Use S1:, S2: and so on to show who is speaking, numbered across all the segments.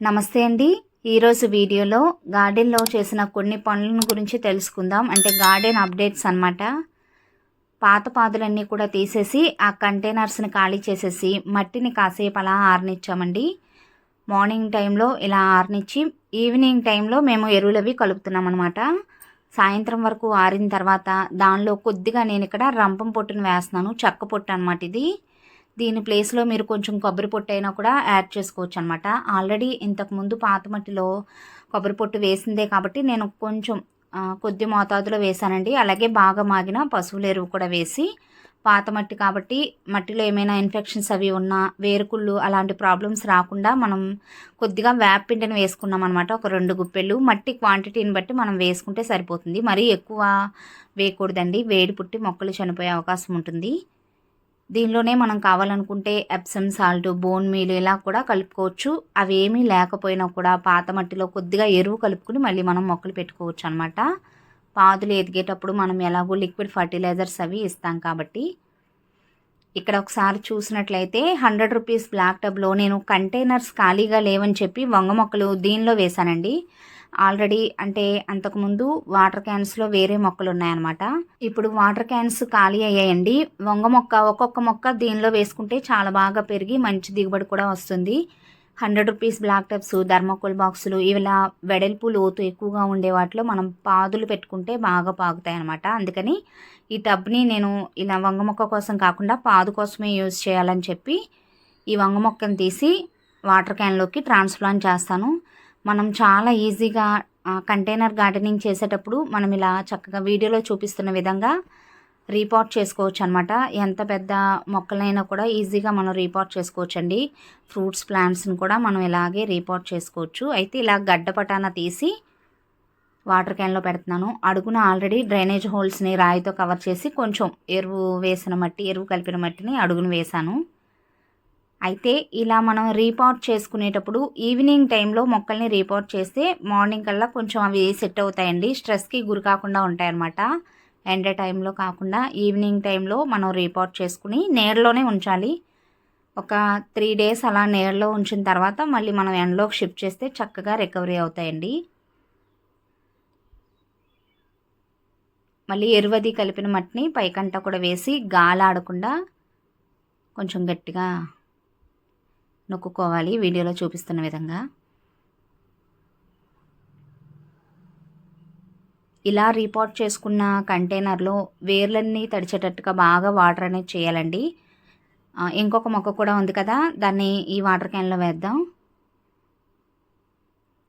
S1: నమస్తే అండి. ఈరోజు వీడియోలో గార్డెన్లో చేసిన కొన్ని పనుల గురించి తెలుసుకుందాం. అంటే గార్డెన్ అప్డేట్స్ అన్నమాట. పాత పాదులన్నీ కూడా తీసేసి ఆ కంటైనర్స్ని ఖాళీ చేసేసి మట్టిని కాసేపు అలా ఆరనిచ్చామండి. మార్నింగ్ టైంలో ఇలా ఆరనిచ్చి ఈవినింగ్ టైంలో మేము ఎరువులవి కలుపుతున్నాం అనమాట సాయంత్రం వరకు ఆరిన తర్వాత దానిలో కొద్దిగా నేను ఇక్కడ రంపం పొట్టును వేస్తున్నాను. చెక్క పొట్టు అనమాట ఇది. దీని ప్లేస్లో మీరు కొంచెం కొబ్బరి పొట్టు అయినా కూడా యాడ్ చేసుకోవచ్చు అనమాట ఆల్రెడీ ఇంతకుముందు పాత మట్టిలో కొబ్బరి పొట్టు వేసిందే కాబట్టి నేను కొంచెం కొద్ది మోతాదులో వేసానండి. అలాగే బాగా మాగిన పశువుల ఎరువు కూడా వేసి పాత మట్టి కాబట్టి మట్టిలో ఏమైనా ఇన్ఫెక్షన్స్ అవి ఉన్నా వేరుకుళ్ళు అలాంటి ప్రాబ్లమ్స్ రాకుండా మనం కొద్దిగా వేపిండిని వేసుకున్నాం అనమాట ఒక రెండు గుప్పెళ్ళు మట్టి క్వాంటిటీని బట్టి మనం వేసుకుంటే సరిపోతుంది. మరీ ఎక్కువ వేయకూడదండి. వేడి పుట్టి మొక్కలు చనిపోయే అవకాశం ఉంటుంది. దీనిలోనే మనం కావాలనుకుంటే ఎప్సమ్ సాల్ట్ బోన్ మీల్ ఇలా కూడా కలుపుకోవచ్చు. అవి ఏమీ లేకపోయినా కూడా పాత మట్టిలో కొద్దిగా ఎరువు కలుపుకుని మళ్ళీ మనం మొక్కలు పెట్టుకోవచ్చు అనమాట పాదులు ఎదిగేటప్పుడు మనం ఎలాగో లిక్విడ్ ఫర్టిలైజర్స్ అవి ఇస్తాం కాబట్టి. ఇక్కడ ఒకసారి చూసినట్లయితే హండ్రెడ్ రూపీస్ బ్లాక్ టబ్లో నేను కంటైనర్స్ ఖాళీగా లేవని చెప్పి వంగ మొక్కలు దీనిలో వేశానండి. ఆల్రెడీ అంటే అంతకుముందు వాటర్ క్యాన్స్లో వేరే మొక్కలు ఉన్నాయన్నమాట ఇప్పుడు వాటర్ క్యాన్స్ ఖాళీ అయ్యాయండి. వంగ మొక్క ఒక్కొక్క మొక్క దీనిలో వేసుకుంటే చాలా బాగా పెరిగి మంచి దిగుబడి కూడా వస్తుంది. Hundred rupees black tubs thermocol బాక్సులు ఇలా వెడల్పు లోతు ఎక్కువగా ఉండే వాటిలో మనం పాదులు పెట్టుకుంటే బాగా పాగుతాయి అనమాట అందుకని ఈ టబ్ని నేను ఇలా వంగ మొక్క కోసం కాకుండా పాదు కోసమే యూజ్ చేయాలని చెప్పి ఈ వంగ మొక్కను తీసి వాటర్ క్యాన్లోకి ట్రాన్స్ప్లాంట్ చేస్తాను. మనం చాలా ఈజీగా కంటైనర్ గార్డెనింగ్ చేసేటప్పుడు మనం ఇలా చక్కగా వీడియోలో చూపిస్తున్న విధంగా రీపాట్ చేసుకోవచ్చు అనమాట ఎంత పెద్ద మొక్కలైనా కూడా ఈజీగా మనం రీపాట్ చేసుకోవచ్చు అండి ఫ్రూట్స్ ప్లాంట్స్ని కూడా మనం ఇలాగే రీపాట్ చేసుకోవచ్చు. అయితే ఇలా గడ్డ పటాన తీసి వాటర్ క్యాన్లో పెడుతున్నాను. అడుగున ఆల్రెడీ డ్రైనేజ్ హోల్స్ని రాయితో కవర్ చేసి కొంచెం ఎరువు వేసిన మట్టి ఎరువు కలిపిన మట్టిని అడుగును వేశాను. అయితే ఇలా మనం రీపాట్ చేసుకునేటప్పుడు ఈవినింగ్ టైంలో మొక్కల్ని రీపాట్ చేస్తే మార్నింగ్ కల్లా కొంచెం అవి సెట్ అవుతాయండి. స్ట్రెస్కి గురి కాకుండా ఉంటాయన్నమాట. ఎండ టైంలో కాకుండా ఈవినింగ్ టైంలో మనం రీపాట్ చేసుకుని నేర్లోనే ఉంచాలి. ఒక త్రీ డేస్ అలా నేర్లో ఉంచిన తర్వాత మళ్ళీ మనం ఎండలోకి షిఫ్ట్ చేస్తే చక్కగా రికవరీ అవుతాయండి. మళ్ళీ ఎరువది కలిపిన మట్టిని పైకంట కూడా వేసి గాలి ఆడకుండా కొంచెం గట్టిగా నొక్కుకోవాలి వీడియోలో చూపిస్తున్న విధంగా. ఇలా రీపాట్ చేసుకున్న కంటైనర్లో వేర్లన్నీ తడిచేటట్టుగా బాగా వాటర్ అనేది చేయాలండి. ఇంకొక మొక్క కూడా ఉంది కదా దాన్ని ఈ వాటర్ క్యాన్లో వేద్దాం.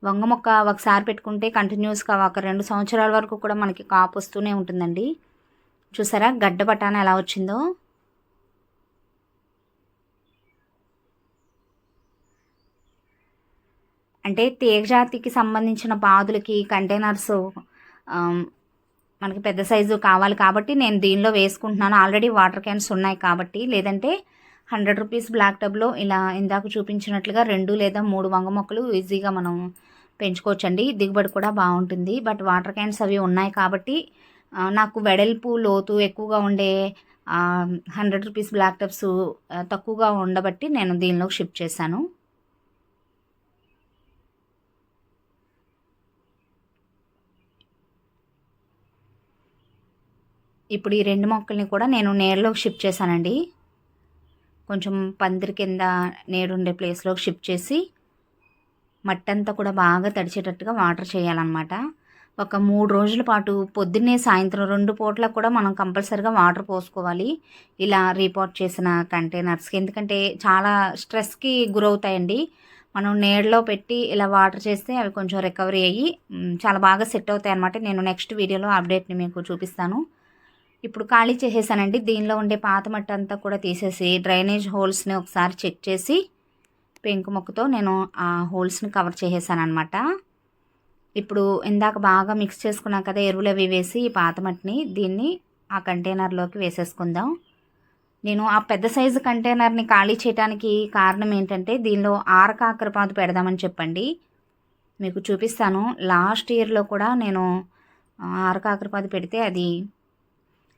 S1: వంగ మొక్క ఒకసారి పెట్టుకుంటే కంటిన్యూస్గా ఒక రెండు సంవత్సరాల వరకు కూడా మనకి కాపు వస్తూనే ఉంటుందండి. చూసారా గడ్డ పటాన ఎలా వచ్చిందో? అంటే తీగజాతికి సంబంధించిన పాదులకి కంటైనర్స్ మనకి పెద్ద సైజు కావాలి కాబట్టి నేను దీనిలో వేసుకుంటున్నాను. ఆల్రెడీ వాటర్ క్యాన్స్ ఉన్నాయి కాబట్టి. లేదంటే హండ్రెడ్ రూపీస్ బ్లాక్ టబ్లో ఇలా ఇందాక చూపించినట్లుగా రెండు లేదా మూడు వంగ మొక్కలు ఈజీగా మనం పెంచుకోవచ్చండి. దిగుబడి కూడా బాగుంటుంది. బట్ వాటర్ క్యాన్స్ అవి ఉన్నాయి కాబట్టి నాకు వెడల్పు లోతు ఎక్కువగా ఉండే హండ్రెడ్ రూపీస్ బ్లాక్ టబ్స్ తక్కువగా ఉండబట్టి నేను దీనిలోకి షిఫ్ట్ చేశాను. ఇప్పుడు ఈ రెండు మొక్కల్ని కూడా నేను నేరులోకి షిఫ్ట్ చేశానండి. కొంచెం పందిరి కింద నేడుండే ప్లేస్లోకి షిఫ్ట్ చేసి మట్టంతా కూడా బాగా తడిచేటట్టుగా వాటర్ చేయాలన్నమాట. ఒక మూడు రోజుల పాటు పొద్దున్నే సాయంత్రం రెండు పూటలకు కూడా మనం కంపల్సరిగా వాటర్ పోసుకోవాలి. ఇలా రీపోర్ట్ చేసిన కంటైనర్స్కి ఎందుకంటే చాలా స్ట్రెస్కి గురవుతాయండి. మనం నీడలో పెట్టి ఇలా వాటర్ చేస్తే అవి కొంచెం రికవరీ అయ్యి చాలా బాగా సెట్ అవుతాయి అన్నమాట నేను నెక్స్ట్ వీడియోలో అప్డేట్ని మీకు చూపిస్తాను. ఇప్పుడు ఖాళీ చేసేసానండి. దీనిలో ఉండే పాత మట్టి అంతా కూడా తీసేసి డ్రైనేజ్ హోల్స్ని ఒకసారి చెక్ చేసి పెంకు మొక్కతో నేను ఆ హోల్స్ని కవర్ చేసేసాను అనమాట ఇప్పుడు ఇందాక బాగా మిక్స్ చేసుకున్నాం కదా ఎరువులు అవి వేసి ఈ పాత మట్టిని దీన్ని ఆ కంటైనర్లోకి వేసేసుకుందాం. నేను ఆ పెద్ద సైజు కంటైనర్ని ఖాళీ చేయడానికి కారణం ఏంటంటే దీనిలో ఆరకాకరపాదు పెడదామని చెప్పండి. మీకు చూపిస్తాను. లాస్ట్ ఇయర్లో కూడా నేను ఆరకాకరపాదు పెడితే అది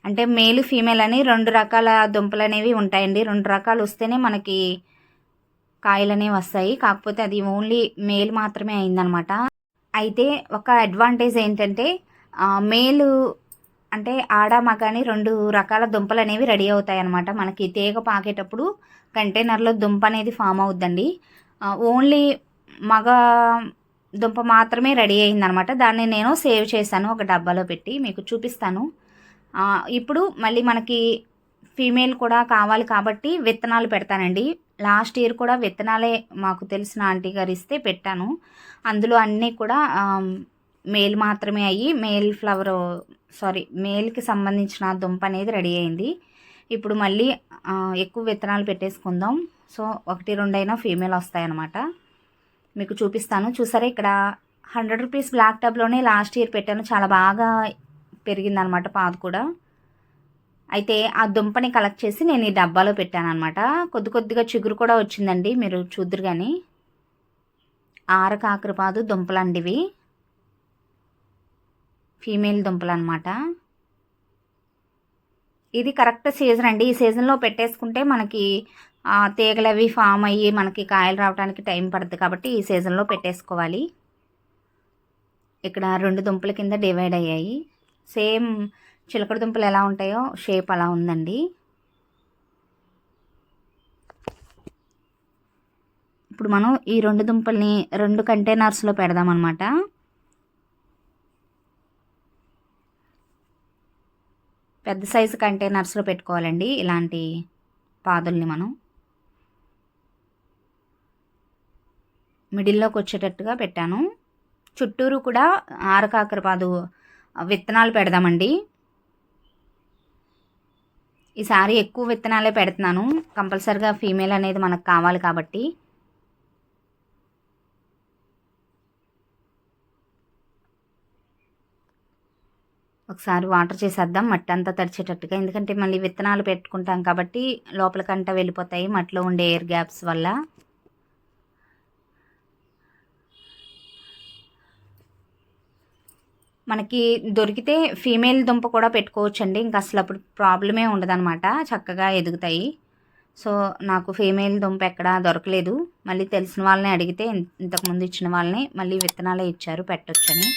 S1: అంటే మేలు ఫీమేల్ అని రెండు రకాల దుంపలు అనేవి ఉంటాయండి. రెండు రకాలు వస్తేనే మనకి కాయలు అనేవి వస్తాయి. కాకపోతే అది ఓన్లీ మేల్ మాత్రమే అయిందనమాట. అయితే ఒక అడ్వాంటేజ్ ఏంటంటే మేలు అంటే ఆడ మగాని రెండు రకాల దుంపలు అనేవి రెడీ అవుతాయి అనమాట మనకి తీగ పాకేటప్పుడు కంటైనర్లో దుంప అనేది ఫామ్ అవుద్దండి. ఓన్లీ మగ దుంప మాత్రమే రెడీ అయిందనమాట. దాన్ని నేను సేవ్ చేశాను ఒక డబ్బాలో పెట్టి. మీకు చూపిస్తాను. ఇప్పుడు మళ్ళీ మనకి ఫీమేల్ కూడా కావాలి కాబట్టి విత్తనాలు పెడతానండి. లాస్ట్ ఇయర్ కూడా విత్తనాలే మాకు తెలిసిన ఆంటీ గారు ఇస్తే పెట్టాను. అందులో అన్నీ కూడా మేల్ మాత్రమే అయ్యి మేల్ ఫ్లవర్ సారీ మేల్కి సంబంధించిన దుంప అనేది రెడీ అయింది. ఇప్పుడు మళ్ళీ ఎక్కువ విత్తనాలు పెట్టేసుకుందాం. సో ఒకటి రెండైనా ఫీమేల్ వస్తాయన్నమాట. మీకు చూపిస్తాను. చూసారా ఇక్కడ హండ్రెడ్ రూపీస్ బ్లాక్ టబ్లోనే లాస్ట్ ఇయర్ పెట్టాను. చాలా బాగా పెరిగిందనమాట పాదు కూడా. అయితే ఆ దుంపని కలెక్ట్ చేసి నేను ఈ డబ్బాలో పెట్టాను అనమాట కొద్ది కొద్దిగా చిగురు కూడా వచ్చిందండి మీరు చూద్దరు కానీ ఆర కాకరపాదు దుంపలండి ఇవి ఫీమేల్ దుంపలు అనమాట ఇది కరెక్ట్ సీజన్ అండి. ఈ సీజన్లో పెట్టేసుకుంటే మనకి తీగలు అవి ఫామ్ అయ్యి మనకి కాయలు రావడానికి టైం పడుతుంది కాబట్టి ఈ సీజన్లో పెట్టేసుకోవాలి. ఇక్కడ రెండు దుంపల కింద డివైడ్ అయ్యాయి. సేమ్ చిలకడ దుంపలు ఎలా ఉంటాయో షేప్ అలా ఉందండి. ఇప్పుడు మనం ఈ రెండు దుంపల్ని రెండు కంటైనర్స్లో పెడదామన్నమాట. పెద్ద సైజు కంటైనర్స్లో పెట్టుకోవాలండి ఇలాంటి పాదుల్ని మనం. మిడిల్లోకి వచ్చేటట్టుగా పెట్టాను. చుట్టూరు కూడా ఆరకాకర పాదు విత్తనాలు పెడదామండి. ఈసారి ఎక్కువ విత్తనాలే పెడుతున్నాను. కంపల్సరిగా ఫీమేల్ అనేది మనకు కావాలి కాబట్టి. ఒకసారి వాటర్ చేసేద్దాం. మట్టి అంతా తడిచేటట్టుగా. ఎందుకంటే మళ్ళీ విత్తనాలు పెట్టుకుంటాం కాబట్టి లోపలికంట వెళ్ళిపోతాయి. మట్టిలో ఉండే ఎయిర్ గ్యాప్స్ వల్ల. మనకి దొరికితే ఫీమేల్ దుంప కూడా పెట్టుకోవచ్చండి. ఇంకా అసలు అప్పుడు ప్రాబ్లమే ఉండదన్నమాట. చక్కగా ఎదుగుతాయి. సో నాకు ఫీమేల్ దుంప ఎక్కడా దొరకలేదు. మళ్ళీ తెలిసిన వాళ్ళని అడిగితే ఇంతకుముందు ఇచ్చిన వాళ్ళని మళ్ళీ విత్తనాలే ఇచ్చారు పెట్టొచ్చని.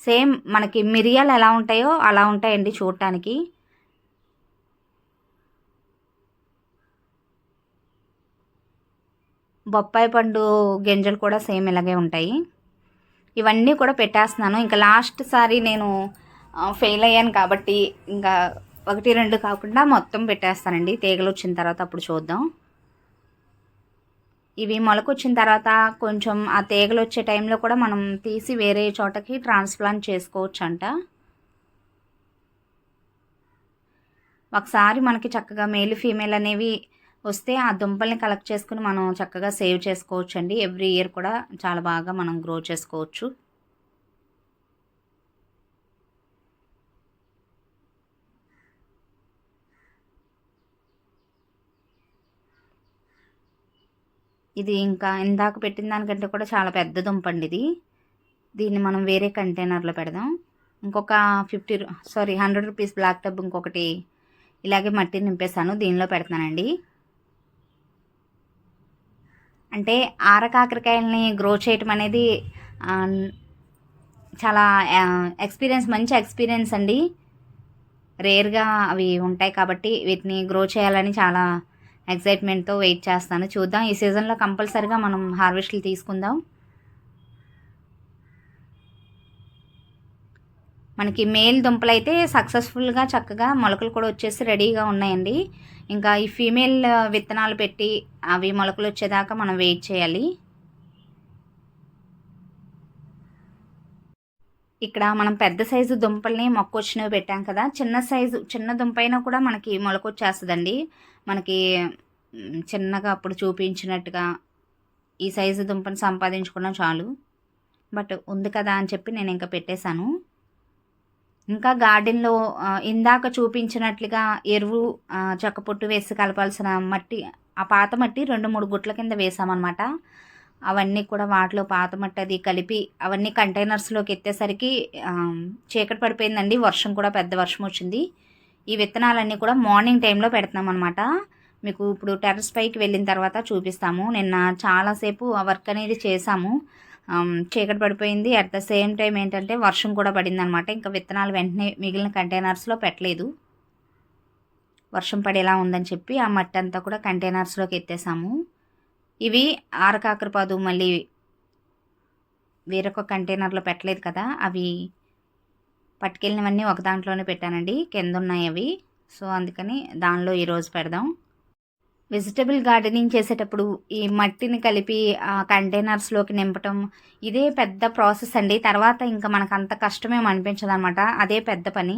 S1: సేమ్ మనకి మిరియాలు ఎలా ఉంటాయో అలా ఉంటాయండి చూడటానికి. బొప్పాయి పండు గింజలు కూడా సేమ్ ఇలాగే ఉంటాయి. ఇవన్నీ కూడా పెట్టేస్తున్నాను. ఇంకా లాస్ట్ సారి నేను ఫెయిల్ అయ్యాను కాబట్టి ఇంకా ఒకటి రెండు కాకుండా మొత్తం పెట్టేస్తానండి. తీగలు వచ్చిన తర్వాత అప్పుడు చూద్దాం. ఇవి మొలకొచ్చిన తర్వాత కొంచెం ఆ తీగలు వచ్చే టైంలో కూడా మనం తీసి వేరే చోటకి ట్రాన్స్ప్లాంట్ చేసుకోవచ్చు అంట ఒకసారి మనకి చక్కగా మేల్ ఫీమేల్ అనేవి వస్తే ఆ దుంపల్ని కలెక్ట్ చేసుకుని మనం చక్కగా సేవ్ చేసుకోవచ్చు అండి ఎవ్రీ ఇయర్ కూడా చాలా బాగా మనం గ్రో చేసుకోవచ్చు. ఇది ఇంకా ఇందాక పెట్టిన దానికంటే కూడా చాలా పెద్ద దుంప అండి ఇది. దీన్ని మనం వేరే కంటైనర్లో పెడదాం. ఇంకొక fifty sorry hundred rupees black tub ఇంకొకటి ఇలాగే మట్టి నింపేసాను దీనిలో పెడతానండి అంటే ఆరకాకరకాయలని గ్రో చేయటం అనేది చాలా ఎక్స్పీరియన్స్ మంచి ఎక్స్పీరియన్స్ అండి. రేర్గా అవి ఉంటాయి కాబట్టి వీటిని గ్రో చేయాలని చాలా ఎక్సైట్మెంట్తో వెయిట్ చేస్తాను. చూద్దాం. ఈ సీజన్లో కంపల్సరిగా మనం హార్వెస్ట్లు తీసుకుందాం. మనకి మేల్ దుంపలు అయితే సక్సెస్ఫుల్గా చక్కగా మొలకలు కూడా వచ్చేసి రెడీగా ఉన్నాయండి. ఇంకా ఈ ఫీమేల్ విత్తనాలు పెట్టి అవి మొలకలు వచ్చేదాకా మనం వెయిట్ చేయాలి. ఇక్కడ మనం పెద్ద సైజు దుంపల్ని మొక్క వచ్చినవి పెట్టాం కదా. చిన్న సైజు చిన్న దుంప అయినా కూడా మనకి మొలకొచ్చేస్తుందండి మనకి చిన్నగా అప్పుడు చూపించినట్టుగా ఈ సైజు దుంపని సంపాదించుకున్నా చాలు. బట్ ఉంది కదా అని చెప్పి నేను ఇంకా పెట్టేశాను. ఇంకా గార్డెన్లో ఇందాక చూపించినట్లుగా ఎరువు ఆ, చెక్క పొట్టు వేసి కలపాల్సిన మట్టి ఆ పాత మట్టి రెండు మూడు గుట్ల కింద వేసామన్నమాట. అవన్నీ కూడా వాటిలో పాత మట్టి అది కలిపి అవన్నీ కంటైనర్స్లోకి ఎత్తేసరికి చీకటి పడిపోయిందండి. వర్షం కూడా పెద్ద వర్షం వచ్చింది. ఈ విత్తనాలన్నీ కూడా మార్నింగ్ టైంలో పెడుతున్నాం అనమాట మీకు ఇప్పుడు టెర్రస్ పైకి వెళ్ళిన తర్వాత చూపిస్తాము. నిన్న చాలాసేపు ఆ వర్క్ అనేది చేసాము చీకటి పడిపోయింది. అట్ ద సేమ్ టైం ఏంటంటే వర్షం కూడా పడింది అనమాట ఇంకా విత్తనాలు వెంటనే మిగిలిన కంటైనర్స్లో పెట్టలేదు. వర్షం పడేలా ఉందని చెప్పి ఆ మట్టి అంతా కూడా కంటైనర్స్లోకి ఎత్తేసాము. ఇవి ఆరకాకరపాదు మళ్ళీ వేరొక కంటైనర్లో పెట్టలేదు కదా. అవి పట్టుకెళ్ళినవన్నీ ఒక దాంట్లోనే పెట్టానండి. కింద ఉన్నాయి అవి. సో అందుకని దానిలో ఈరోజు పెడదాం. వెజిటబుల్ గార్డెనింగ్ చేసేటప్పుడు ఈ మట్టిని కలిపి కంటైనర్స్లోకి నింపటం ఇదే పెద్ద ప్రాసెస్ అండి. తర్వాత ఇంకా మనకు అంత కష్టమేం అనిపించదు అనమాట అదే పెద్ద పని.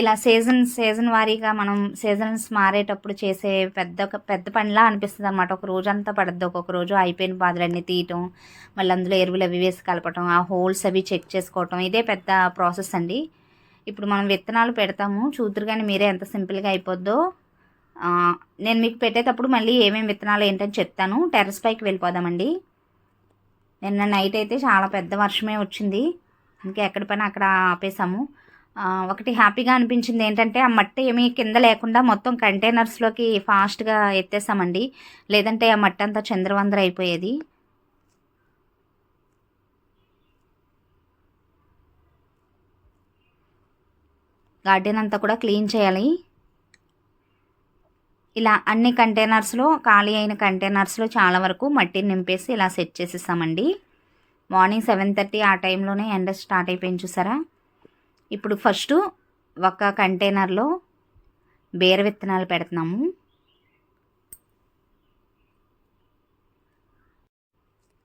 S1: ఇలా సీజన్ సీజన్ వారీగా మనం సీజన్స్ మారేటప్పుడు చేసే పెద్ద పెద్ద పనిలా అనిపిస్తుంది అనమాట ఒక రోజు అంతా పడద్దు. ఒక్కొక్క రోజు అయిపోయిన బాధలన్నీ తీయటం మళ్ళీ అందులో ఎరువులు అవి వేసి కలపటం ఆ హోల్స్ అవి చెక్ చేసుకోవటం ఇదే పెద్ద ప్రాసెస్ అండి. ఇప్పుడు మనం విత్తనాలు పెడతాము. చూద్దరు కానీ మీరే ఎంత సింపుల్గా అయిపోద్దో నేను మీకు పెట్టేటప్పుడు మళ్ళీ ఏమేమి విత్తనాలు ఏంటని చెప్తాను. టెర్రస్ పైకి వెళ్ళిపోదామండి. నిన్న నైట్ అయితే చాలా పెద్ద వర్షమే వచ్చింది. ఇంకా ఎక్కడి పైన అక్కడ ఆపేసాము ఒకటి హ్యాపీగా అనిపించింది ఏంటంటే ఆ మట్టి ఏమీ కింద లేకుండా మొత్తం కంటైనర్స్లోకి ఫాస్ట్గా ఎత్తేసామండి లేదంటే ఆ మట్టి అంతా చంద్రవందర అయిపోయేది. గార్డెన్ అంతా కూడా క్లీన్ చేయాలి. ఇలా అన్ని కంటైనర్స్లో ఖాళీ అయిన కంటైనర్స్లో చాలా వరకు మట్టిని నింపేసి ఇలా సెట్ చేసేసామండి. మార్నింగ్ సెవెన్ థర్టీ ఆ టైంలోనే ఎండ స్టార్ట్ అయిపోయింది చూసారా? ఇప్పుడు ఫస్ట్ ఒక కంటైనర్లో బేర విత్తనాలు పెడుతున్నాము.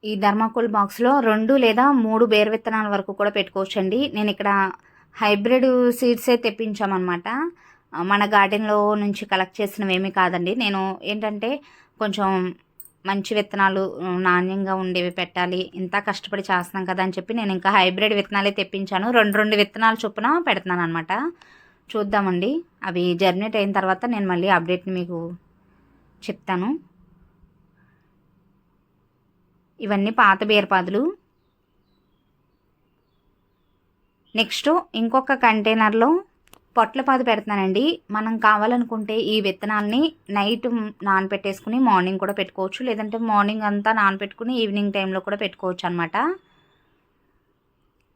S1: ఈ ధర్మాకోల్ బాక్స్లో రెండు లేదా మూడు బేర విత్తనాల వరకు కూడా పెట్టుకోవచ్చండి. నేను ఇక్కడ హైబ్రిడ్ సీడ్సే తెప్పించామన్నమాట. మన గార్డెన్లో నుంచి కలెక్ట్ చేసినవి ఏమీ కాదండి. నేను ఏంటంటే కొంచెం మంచి విత్తనాలు నాణ్యంగా ఉండేవి పెట్టాలి ఇంత కష్టపడి చేస్తున్నాం కదా అని చెప్పి నేను ఇంకా హైబ్రిడ్ విత్తనాలే తెప్పించాను. రెండు రెండు విత్తనాలు చొప్పున పెడుతున్నాను అనమాట చూద్దామండి. అవి జర్నేట్ అయిన తర్వాత నేను మళ్ళీ అప్డేట్ని మీకు చెప్తాను. ఇవన్నీ పాత బీరపాదులు. నెక్స్ట్ ఇంకొక కంటైనర్లో పొట్లపాదు పెడుతున్నానండి. మనం కావాలనుకుంటే ఈ విత్తనాల్ని నైట్ నానబెట్టేసుకుని మార్నింగ్ కూడా పెట్టుకోవచ్చు. లేదంటే మార్నింగ్ అంతా నానబెట్టుకుని ఈవినింగ్ టైంలో కూడా పెట్టుకోవచ్చు అనమాట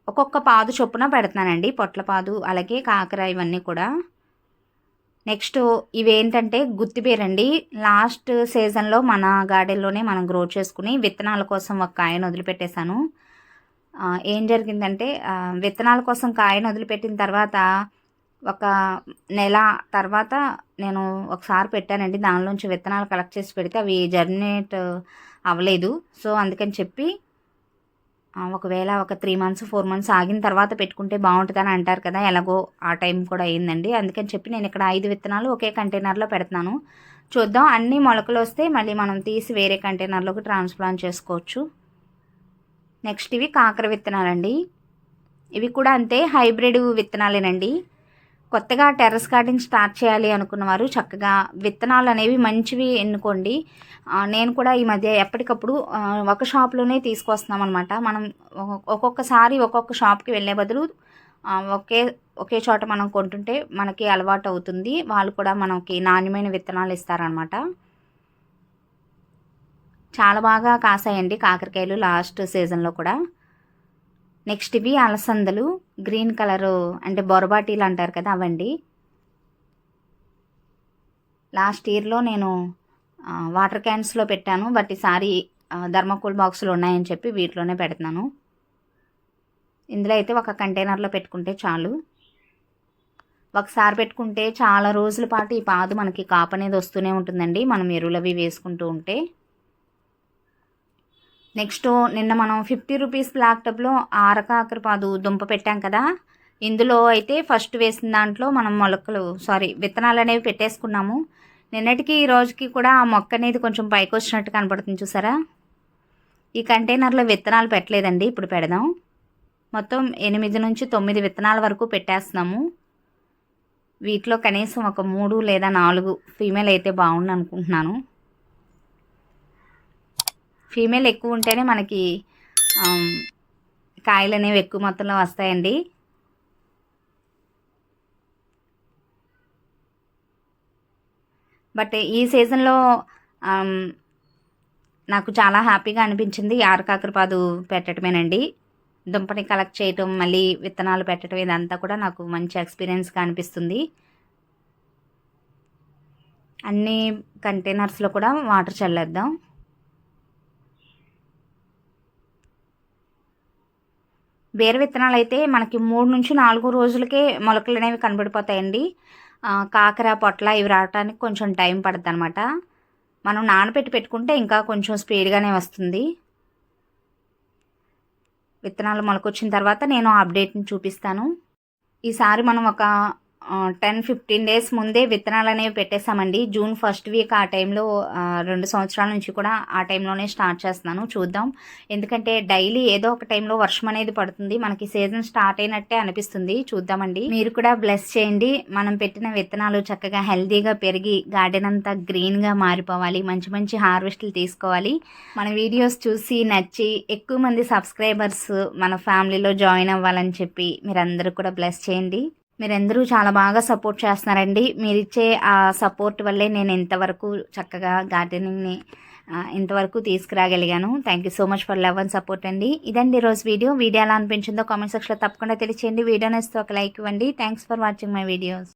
S1: ఒక్కొక్క పాదు చొప్పున పెడుతున్నానండి పొట్లపాదు అలాగే కాకర ఇవన్నీ కూడా. నెక్స్ట్ ఇవేంటంటే గుత్తిపేరండి. లాస్ట్ సీజన్లో మన గార్డెన్లోనే మనం గ్రో చేసుకుని విత్తనాల కోసం ఒక కాయను వదిలిపెట్టేశాను. ఏం జరిగిందంటే విత్తనాల కోసం కాయను వదిలిపెట్టిన తర్వాత ఒక నెల తర్వాత నేను ఒకసారి పెట్టానండి. దానిలోంచి విత్తనాలు కలెక్ట్ చేసి పెడితే అవి జర్మినేట్ అవ్వలేదు. సో అందుకని చెప్పి ఒకవేళ ఒక త్రీ మంత్స్ ఫోర్ మంత్స్ ఆగిన తర్వాత పెట్టుకుంటే బాగుంటుందని అంటారు కదా ఎలాగో ఆ టైం కూడా అయిందండి అందుకని చెప్పి నేను ఇక్కడ ఐదు విత్తనాలు ఒకే కంటైనర్లో పెడుతున్నాను. చూద్దాం అన్ని మొలకలు వస్తే మళ్ళీ మనం తీసి వేరే కంటైనర్లోకి ట్రాన్స్ప్లాంట్ చేసుకోవచ్చు. నెక్స్ట్ ఇవి కాకర విత్తనాలండి. ఇవి కూడా అంతే హైబ్రిడ్ విత్తనాలేనండి. కొత్తగా టెర్రస్ గార్డెన్ స్టార్ట్ చేయాలి అనుకున్నవారు చక్కగా విత్తనాలు అనేవి మంచివి ఎన్నుకోండి. నేను కూడా ఈ మధ్య ఎప్పటికప్పుడు ఒక షాప్లోనే తీసుకొస్తున్నాం అనమాట మనం ఒక్కొక్కసారి ఒక్కొక్క షాప్కి వెళ్ళే బదులు ఒకే ఒకే చోట మనం కొంటుంటే మనకి అలవాటు అవుతుంది. వాళ్ళు కూడా మనకి నాణ్యమైన విత్తనాలు ఇస్తారనమాట చాలా బాగా కాసాయండి కాకరకాయలు లాస్ట్ సీజన్లో కూడా. నెక్స్ట్ ఇవి అలసందలు గ్రీన్ కలరు అంటే బొరబాటీలు అంటారు కదా అవండి. లాస్ట్ ఇయర్లో నేను వాటర్ క్యాన్స్లో పెట్టాను బట్ ఈసారి ఆ, ధర్మకోల్ బాక్సులు ఉన్నాయని చెప్పి వీటిలోనే పెడుతున్నాను. ఇందులో అయితే ఒక కంటైనర్లో పెట్టుకుంటే చాలు. ఒకసారి పెట్టుకుంటే చాలా రోజుల పాటు ఈ పాదు మనకి కాపు అనేది వస్తూనే ఉంటుందండి. మనం ఎరువులు అవి వేసుకుంటూ ఉంటే. నెక్స్ట్ నిన్న మనం ఫిఫ్టీ రూపీస్ బ్లాక్ టబ్లో ఆరకాకరపాదు దుంప పెట్టాం కదా. ఇందులో అయితే ఫస్ట్ వేసిన దాంట్లో మనం మొలకలు సారీ విత్తనాలు అనేవి పెట్టేసుకున్నాము. నిన్నటికి ఈ రోజుకి కూడా ఆ మొక్క అనేది కొంచెం పైకి వచ్చినట్టు కనపడుతుంది చూసారా? ఈ కంటైనర్లో విత్తనాలు పెట్టలేదండి ఇప్పుడు పెడదాం. మొత్తం ఎనిమిది నుంచి తొమ్మిది విత్తనాల వరకు పెట్టేస్తున్నాము. వీటిలో కనీసం ఒక మూడు లేదా నాలుగు ఫీమేల్ అయితే బాగుండు అనుకుంటున్నాను. ఫీమేల్ ఎక్కువ ఉంటేనే మనకి కాయలు అనేవి ఎక్కువ మొత్తంలో వస్తాయండి. బట్ ఈ సీజన్లో నాకు చాలా హ్యాపీగా అనిపించింది ఆరకాకరపాదు పెట్టడమేనండి. దుంపని కలెక్ట్ చేయటం మళ్ళీ విత్తనాలు పెట్టడం ఇదంతా కూడా నాకు మంచి ఎక్స్పీరియన్స్గా అనిపిస్తుంది. అన్ని కంటైనర్స్లో కూడా వాటర్ చల్లేద్దాం. బీర విత్తనాలు అయితే మనకి మూడు నుంచి నాలుగు రోజులకే మొలకలు అనేవి కనబడిపోతాయండి. కాకర పొట్ల ఇవి రావడానికి కొంచెం టైం పడుతుంది అనమాట మనం నానబెట్టి పెట్టుకుంటే ఇంకా కొంచెం స్పీడ్గానే వస్తుంది. విత్తనాలు మొలకొచ్చిన తర్వాత నేను అప్డేట్ని చూపిస్తాను. ఈసారి మనం ఒక టెన్ ఫిఫ్టీన్ డేస్ ముందే విత్తనాలు అనేవి పెట్టేశామండి. జూన్ ఫస్ట్ వీక్ ఆ టైంలో రెండు సంవత్సరాల నుంచి కూడా ఆ టైంలోనే స్టార్ట్ చేస్తున్నాను. చూద్దాం. ఎందుకంటే డైలీ ఏదో ఒక టైంలో వర్షం అనేది పడుతుంది. మనకి సీజన్ స్టార్ట్ అయినట్టే అనిపిస్తుంది. చూద్దామండి. మీరు కూడా బ్లెస్ చేయండి. మనం పెట్టిన విత్తనాలు చక్కగా హెల్దీగా పెరిగి గార్డెన్ అంతా గ్రీన్గా మారిపోవాలి. మంచి మంచి హార్వెస్ట్లు తీసుకోవాలి. మన వీడియోస్ చూసి నచ్చి ఎక్కువ మంది సబ్స్క్రైబర్స్ మన ఫ్యామిలీలో జాయిన్ అవ్వాలని చెప్పి మీరందరూ కూడా బ్లెస్ చేయండి. మీరందరూ చాలా బాగా సపోర్ట్ చేస్తున్నారండి. మీరు ఇచ్చే ఆ సపోర్ట్ వల్లే నేను ఇంతవరకు చక్కగా గార్డెనింగ్ని ఇంతవరకు తీసుకురాగలిగాను. Thank you so much for love and support అండి. ఇదండి రోజు వీడియో. వీడియో ఎలా అనిపించిందో కామెంట్ సెక్షన్లో తప్పకుండా తెలియచేయండి. వీడియో నేస్తే ఒక లైక్ ఇవ్వండి. Thanks for watching my videos